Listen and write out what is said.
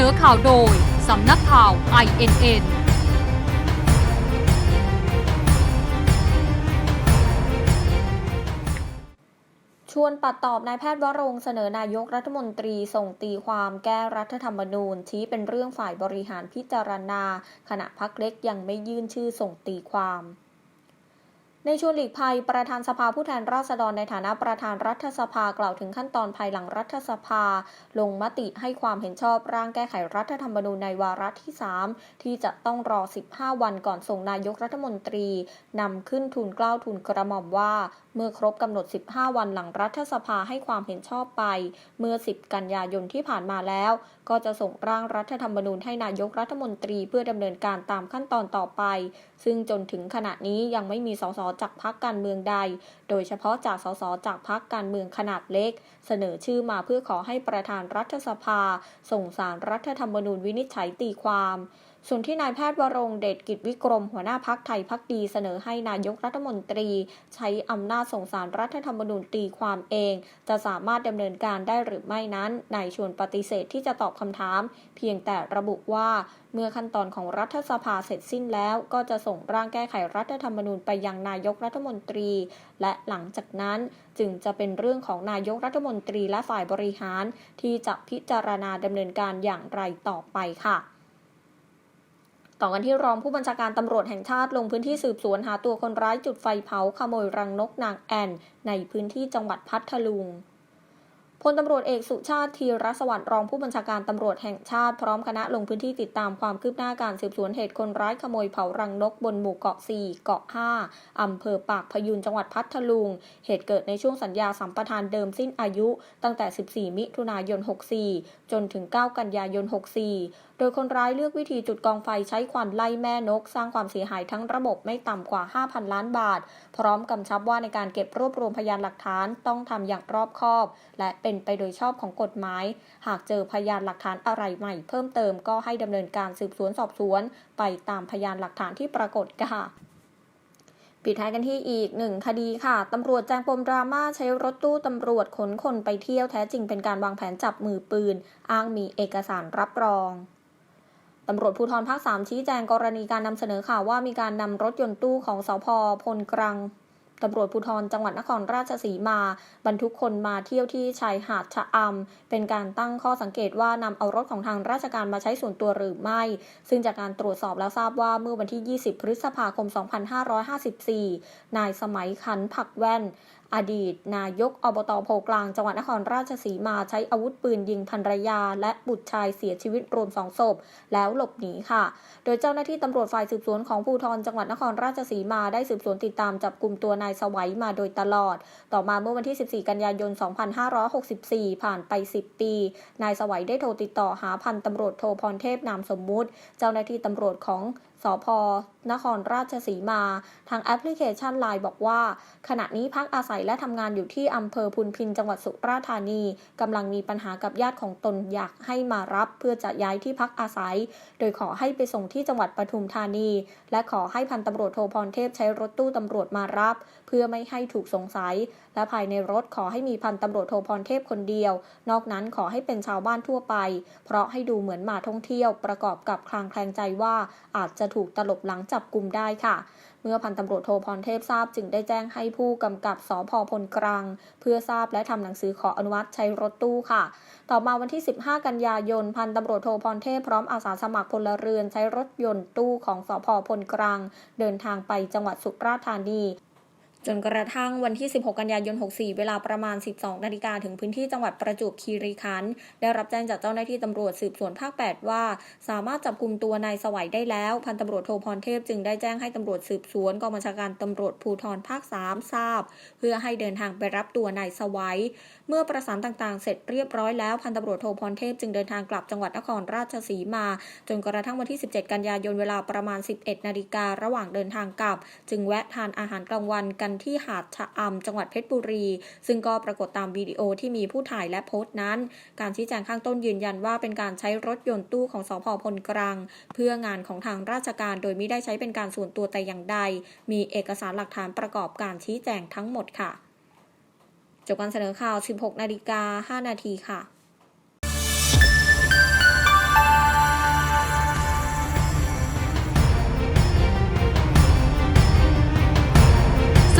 นอข่าวโดย สำนักข่าว INN ชวนปัดตอบนายแพทย์วรงเสนอนายกรัฐมนตรีส่งตีความแก้รัฐธรรมนูญชี้เป็นเรื่องฝ่ายบริหารพิจารณา ขณะพักเล็กยังไม่ยื่นชื่อส่งตีความ ในชวนหลีกภัยประธานสภาผู้แทนราษฎรในฐานะประธานรัฐสภากล่าวถึงขั้นตอนภายหลังรัฐสภา ลงมติให้ความเห็นชอบร่างแก้ไขรัฐธรรมนูญในวาระที่ 3 ที่จะต้องรอ 15 วันก่อนส่งนายกรัฐมนตรีนำขึ้นทูลเกล้าวทูลกระหม่อมว่า เมื่อครบกำหนด 15 วันหลังรัฐสภาให้ความเห็นชอบไป เมื่อ 10 กันยายนที่ผ่านมาแล้ว ก็จะส่งร่างรัฐธรรมนูญให้นายกรัฐมนตรีเพื่อดำเนินการตามขั้นตอนต่อไป ซึ่งจนถึงขณะนี้ยังไม่มีสสจากพรรคการเมืองใด โดยเฉพาะจากสสจากพรรคการเมืองขนาดเล็ก เสนอชื่อมาเพื่อขอให้ประธานรัฐสภา ส่งสารรัฐธรรมนูญวินิจฉัยตีความ ส่วนที่นายแพทย์วรงเดชกิจวิกรม หัวหน้าพักไทยพักดีเสนอให้นายกรัฐมนตรี ใช้อำนาจส่งสารรัฐธรรมนูญตีความเอง จะสามารถดำเนินการได้หรือไม่นั้นนายชวนปฏิเสธที่จะตอบคำถาม เพียงแต่ระบุว่าเมื่อขั้นตอนของรัฐสภาเสร็จสิ้นแล้ว ก็จะส่งร่างแก้ไขรัฐธรรมนูญไปยังนายกรัฐมนตรี และหลังจากนั้นจึงจะเป็นเรื่องของนายกรัฐมนตรีและฝ่ายบริหาร ที่จะพิจารณาดำเนินการอย่างไรต่อไปค่ะ ต่อกันที่รองผู้บัญชาการตำรวจแห่งชาติลงพื้นที่สืบสวนหาตัวคนร้ายจุดไฟเผาขโมยรังนกนางแอ่นในพื้นที่จังหวัดพัทลุง พลตำรวจเอกสุชาติธีรสวัสดิ์รองผู้บัญชาการตำรวจแห่งชาติพร้อมคณะลงพื้นที่ติดตามความคืบหน้าการสืบสวนเหตุคนร้ายขโมยเผารังนกบนหมู่เกาะ 4 เกาะ 5 อำเภอปากพยูนจังหวัดพัทลุง เหตุเกิดในช่วงสัญญาสัมปทานเดิมสิ้นอายุ ตั้งแต่ 14 มิถุนายน 64 จนถึง 9 กันยายน 64 โดยคนร้ายเลือกวิธีจุดกองไฟใช้ควันไล่แม่นก สร้างความเสียหายทั้งระบบไม่ต่ำกว่า 5,000 ล้านบาท พร้อมกำชับว่าในการเก็บรวบรวมพยานหลักฐานต้องทำอย่างรอบคอบ และเป็นไปโดยชอบของกฎหมาย หากเจอพยานหลักฐานอะไรใหม่ เพิ่มเติมก็ให้ดำเนินการสืบสวนสอบสวน ไปตามพยานหลักฐานที่ปรากฏค่ะปิดท้ายกันที่อีกหนึ่งคดีค่ะ ตำรวจแจ้งปมดราม่าใช้รถตู้ตำรวจขนคนไปเที่ยวแท้จริงเป็นการวางแผนจับมือปืน อ้างมีเอกสารรับรองตำรวจภูธรภาค 3 ชี้แจงกรณีการนำเสนอข่าวว่ามีการนำรถยนต์ตู้ของสพพลกรัง ตำรวจภูธรจังหวัดนครราชสีมา บรรทุกคนมาเที่ยวที่ชายหาดชะอำเป็นการตั้งข้อสังเกตว่านำเอารถของทางราชการมาใช้ส่วนตัวหรือไม่ ซึ่งจากการตรวจสอบแล้วทราบว่าเมื่อวันที่ 20 พฤษภาคม 2554 นายสมัยขันผักแว่นอดีต นายกอบตโพกลางจังหวัดนครราชสีมาใช้อาวุธปืนยิงภรรยา และบุตรชายเสียชีวิตรวมสองศพแล้วหลบหนีค่ะ โดยเจ้าหน้าที่ตำรวจฝ่ายสืบสวนของภูธรจังหวัดนครราชสีมาได้สืบสวนติดตามจับกลุ่มตัวนายสวัยมาโดยตลอด ต่อมาเมื่อวันที่ 14 กันยายน 2564 ผ่านไป 10 ปี นายสวัยได้โทรติดต่อหาพันตำรวจโทพรเทพนามสมมุติ เจ้าหน้าที่ตำรวจของ สพนครราชสีมา ทางแอปพลิเคชันไลน์บอกว่า ขณะนี้พักอาศัยและทำงานอยู่ที่อำเภอพุนพินจังหวัดสุราษฎร์ธานีกำลังมีปัญหากับญาติของตนอยากให้มารับเพื่อจะย้ายที่พักอาศัย โดยขอให้ไปส่งที่จังหวัดปทุมธานี และขอให้พันตำรวจโทพรเทพใช้รถตู้ตำรวจมารับ พื่อไม่ให้ถูกสงสัย และภายในรถขอให้มีพันตำรวจโทพรเทพคนเดียว นอกนั้นขอให้เป็นชาวบ้านทั่วไป เพราะให้ดูเหมือนมาท่องเที่ยวประกอบกับคลางแคลงใจว่าอาจจะถูกตลบหลังจับกลุ่มได้ค่ะเมื่อพันตำรวจโทพรเทพทราบจึงได้แจ้งให้ผู้กำกับสพพลกลาง เพื่อทราบและทำหนังสือขออนุมัติใช้รถตู้ค่ะ ต่อมาวันที่ 15 กันยายน พันตำรวจโทพรเทพพร้อมอาสาสมัครพลเรือนใช้รถยนต์ตู้ของสพพลกลาง เดินทางไปจังหวัดสุราษฎร์ธานี จนกระทั่งวันที่ 16 กันยายน 64 เวลาประมาณ 12 นาฬิกาถึงพื้นที่จังหวัดประจวบคีรีขันธ์ได้รับแจ้งจากเจ้าหน้าที่ตำรวจสืบสวนภาค 8 ว่า สามารถจับกลุ่มตัวนายสวัยได้แล้ว พันตำรวจโทพรเทพจึงได้แจ้งให้ตำรวจสืบสวนกองบัญชาการตำรวจภูธรภาค 3 ทราบ เพื่อให้เดินทางไปรับตัวนายสวัย เมื่อประสานต่างๆ เสร็จเรียบร้อยแล้วพันตำรวจโทพรเทพจึงเดินทางกลับจังหวัดนครราชสีมา จนกระทั่งวันที่ 17 กันยายนเวลาประมาณ 11 นาฬิการะหว่างเดินทางกลับ จึงแวะทานอาหารกลางวันกันที่หาดชะอำจังหวัดเพชรบุรี ซึ่งก็ปรากฏตามวิดีโอที่มีผู้ถ่ายและโพสต์นั้น การชี้แจงข้างต้นยืนยันว่าเป็นการใช้รถยนต์ตู้ของสพพลกลาง เพื่องานของทางราชการโดยไม่ได้ใช้เป็นการส่วนตัวแต่อย่างใด มีเอกสารหลักฐานประกอบการชี้แจงทั้งหมดค่ะจบการเสนอข่าว 16 นาฬิกา 5 นาทีค่ะ